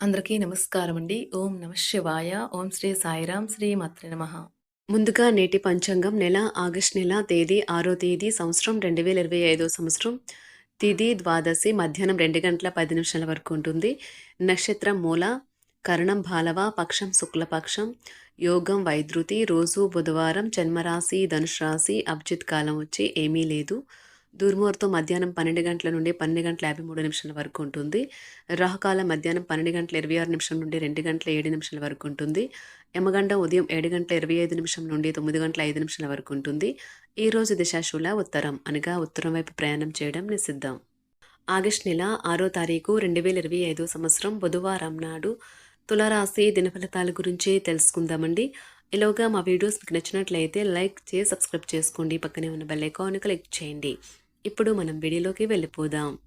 అందరికీ నమస్కారం అండి. ఓం నమ శివాయ. ఓం శ్రీ సాయిరాం శ్రీ మాత్ర నమ. ముందుగా నేటి పంచాంగం నెల ఆగస్ట్ నెల తేదీ ఆరో తేదీ సంవత్సరం రెండు వేల ఇరవై ఐదో సంవత్సరం. తిది ద్వాదశి మధ్యాహ్నం రెండు గంటల పది నిమిషాల వరకు ఉంటుంది. నక్షత్రం మూల కరణం బాలవ పక్షం శుక్లపక్షం యోగం వైద్రుతి రోజు బుధవారం జన్మరాశి ధనుష్ రాశి అభిజిత్ కాలం వచ్చి ఏమీ లేదు. దుర్ముహూర్తం మధ్యాహ్నం పన్నెండు గంటల నుండి పన్నెండు గంటల యాభై మూడు నిమిషాల వరకు ఉంటుంది. రాహుకాలం మధ్యాహ్నం పన్నెండు గంటల ఇరవై ఆరు నిమిషం నుండి రెండు గంటల ఏడు నిమిషాల వరకు ఉంటుంది. యమగండ ఉదయం ఏడు గంటల ఇరవై ఐదు నిమిషం నుండి తొమ్మిది గంటల ఐదు నిమిషాల వరకు ఉంటుంది. ఈరోజు దిశాశూల ఉత్తరం అనగా ఉత్తరం వైపు ప్రయాణం చేయడం నిషిద్ధం. ఆగస్ట్ నెల ఆరో తారీఖు రెండు వేల ఇరవై ఐదో సంవత్సరం బుధవారం నాడు తులరాశి దినఫలితాల గురించి తెలుసుకుందామండి. ఇలాగా మా వీడియోస్ మీకు నచ్చినట్లయితే లైక్ చేసి సబ్స్క్రైబ్ చేసుకోండి. పక్కనే ఉన్న బెల్ ఐకాన్ క్లిక్ చేయండి. ఇప్పుడు మనం వీడియోలోకి వెళ్ళిపోదాం.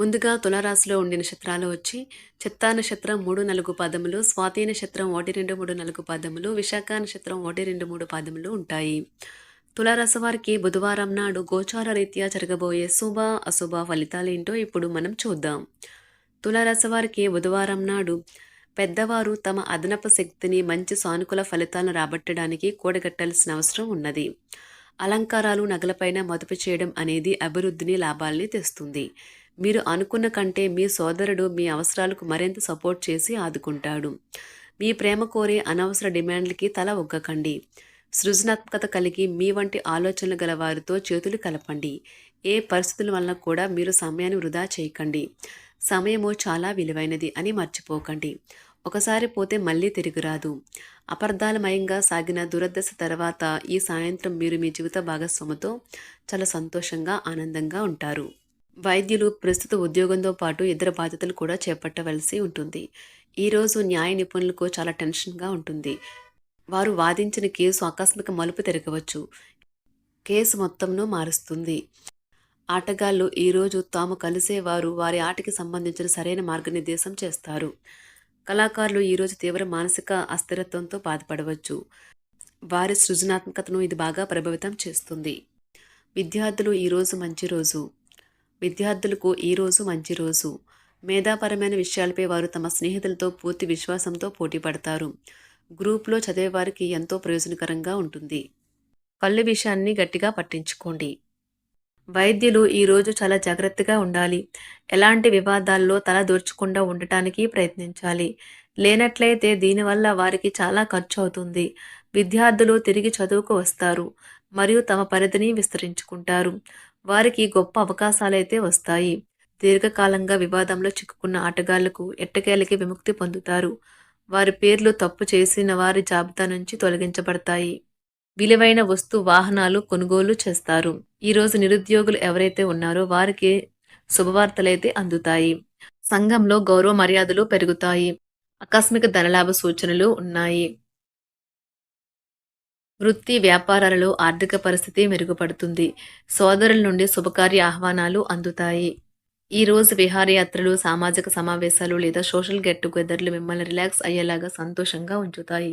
ముందుగా తులారాశిలో ఉండే నక్షత్రాలు వచ్చి చిత్తా నక్షత్రం మూడు నాలుగు పాదములు స్వాతి నక్షత్రం ఒకటి రెండు మూడు నాలుగు పాదములు విశాఖ నక్షత్రం ఒకటి రెండు మూడు పాదములు ఉంటాయి. తులారాశి వారికి బుధవారం నాడు గోచార రీత్యా జరగబోయే శుభ అశుభ ఫలితాలు ఏంటో ఇప్పుడు మనం చూద్దాం. తులారాశి వారికి బుధవారం నాడు పెద్దవారు తమ అదనపు శక్తిని మంచి సానుకూల ఫలితాలను రాబట్టడానికి కూడగట్టాల్సిన అవసరం ఉన్నది. అలంకారాలు నగలపైన మదుపు చేయడం అనేది అభివృద్ధిని లాభాల్ని తెస్తుంది. మీరు అనుకున్న కంటే మీ సోదరుడు మీ అవసరాలకు మరింత సపోర్ట్ చేసి ఆదుకుంటాడు. మీ ప్రేమ కోరే అనవసర డిమాండ్లకి తల ఒగ్గకండి. సృజనాత్మకత కలిగి మీ వంటి ఆలోచనలు గల వారితో చేతులు కలపండి. ఏ పరిస్థితుల వలన కూడా మీరు సమయాన్ని వృధా చేయకండి. సమయము చాలా విలువైనది అని మర్చిపోకండి. ఒకసారి పోతే మళ్ళీ తిరిగిరాదు అపర్ధాలమయంగా సాగిన దురదశ తర్వాత ఈ సాయంత్రం మీరు మీ జీవిత భాగస్వామితో చాలా సంతోషంగా ఆనందంగా ఉంటారు. వైద్యులు ప్రస్తుత ఉద్యోగంతో పాటు ఇతర బాధ్యతలు కూడా చేపట్టవలసి ఉంటుంది. ఈరోజు న్యాయ నిపుణులకు చాలా టెన్షన్గా ఉంటుంది. వారు వాదించిన కేసు ఆకస్మిక మలుపు తిరగవచ్చు. కేసు మొత్తంను మారుస్తుంది. ఆటగాళ్ళు ఈరోజు తాము కలిసేవారు వారి ఆటకి సంబంధించిన సరైన మార్గనిర్దేశం చేస్తారు. కళాకారులు ఈరోజు తీవ్ర మానసిక అస్థిరత్వంతో బాధపడవచ్చు. వారి సృజనాత్మకతను ఇది బాగా ప్రభావితం చేస్తుంది. విద్యార్థులు ఈరోజు మంచి రోజు. విద్యార్థులకు ఈరోజు మంచి రోజు. మేధాపరమైన విషయాలపై వారు తమ స్నేహితులతో పూర్తి విశ్వాసంతో పోటీ పడతారు. గ్రూప్లో చదివేవారికి ఎంతో ప్రయోజనకరంగా ఉంటుంది. కళ్ళు విషయాన్ని గట్టిగా పట్టించుకోండి. వైద్యులు ఈరోజు చాలా జాగ్రత్తగా ఉండాలి. ఎలాంటి వివాదాల్లో తల దూర్చకుండా ఉండటానికి ప్రయత్నించాలి. లేనట్లయితే దీనివల్ల వారికి చాలా ఖర్చు అవుతుంది విద్యార్థులు తిరిగి చదువుకు వస్తారు మరియు తమ పరిధిని విస్తరించుకుంటారు. వారికి గొప్ప అవకాశాలైతే వస్తాయి. దీర్ఘకాలంగా వివాదంలో చిక్కుకున్న ఆటగాళ్ళకు ఎట్టకేలకి విముక్తి పొందుతారు. వారి పేర్లు తప్పు చేసిన వారి జాబితా నుంచి తొలగించబడతాయి. విలువైన వస్తు వాహనాలు కొనుగోలు చేస్తారు. ఈరోజు నిరుద్యోగులు ఎవరైతే ఉన్నారో వారికి శుభవార్తలైతే అందుతాయి. సంఘంలో గౌరవ మర్యాదలు పెరుగుతాయి. ఆకస్మిక ధనలాభ సూచనలు ఉన్నాయి. వృత్తి వ్యాపారాలలో ఆర్థిక పరిస్థితి మెరుగుపడుతుంది. సోదరుల నుండి శుభకార్య ఆహ్వానాలు అందుతాయి. ఈ రోజు విహారయాత్రలు సామాజిక సమావేశాలు లేదా సోషల్ గెట్ టుగెదర్లు మిమ్మల్ని రిలాక్స్ అయ్యేలాగా సంతోషంగా ఉంచుతాయి.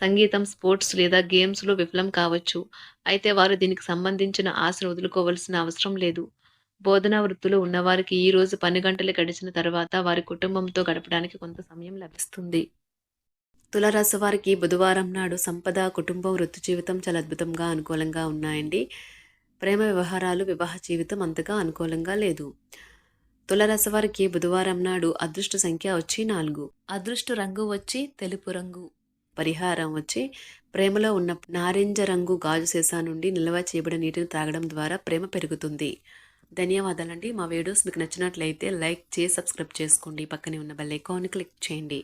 సంగీతం స్పోర్ట్స్ లేదా గేమ్స్లో విఫలం కావచ్చు. అయితే వారు దీనికి సంబంధించిన ఆశను వదులుకోవాల్సిన అవసరం లేదు. బోధనా వృత్తిలో ఉన్నవారికి ఈ రోజు పని గంటలు గడిచిన తర్వాత వారి కుటుంబంతో గడపడానికి కొంత సమయం లభిస్తుంది. తులరాశి వారికి బుధవారం నాడు సంపద కుటుంబం వృత్తి జీవితం చాలా అద్భుతంగా అనుకూలంగా ఉన్నాయండి. ప్రేమ వ్యవహారాలు వివాహ జీవితం అంతగా అనుకూలంగా లేదు. తులరాశి వారికి బుధవారం నాడు అదృష్ట సంఖ్య వచ్చి నాలుగు. అదృష్ట రంగు వచ్చి తెలుపు రంగు. పరిహారం వచ్చి ప్రేమలో ఉన్న నారింజ రంగు గాజు సీసా నుండి నిల్వ చేయబడిన నీటిని తాగడం ద్వారా ప్రేమ పెరుగుతుంది. ధన్యవాదాలండి. మా వీడియోస్ మీకు నచ్చినట్లయితే లైక్ చేసి సబ్స్క్రైబ్ చేసుకోండి. పక్కనే ఉన్న బెల్ ఐకాన్ క్లిక్ చేయండి.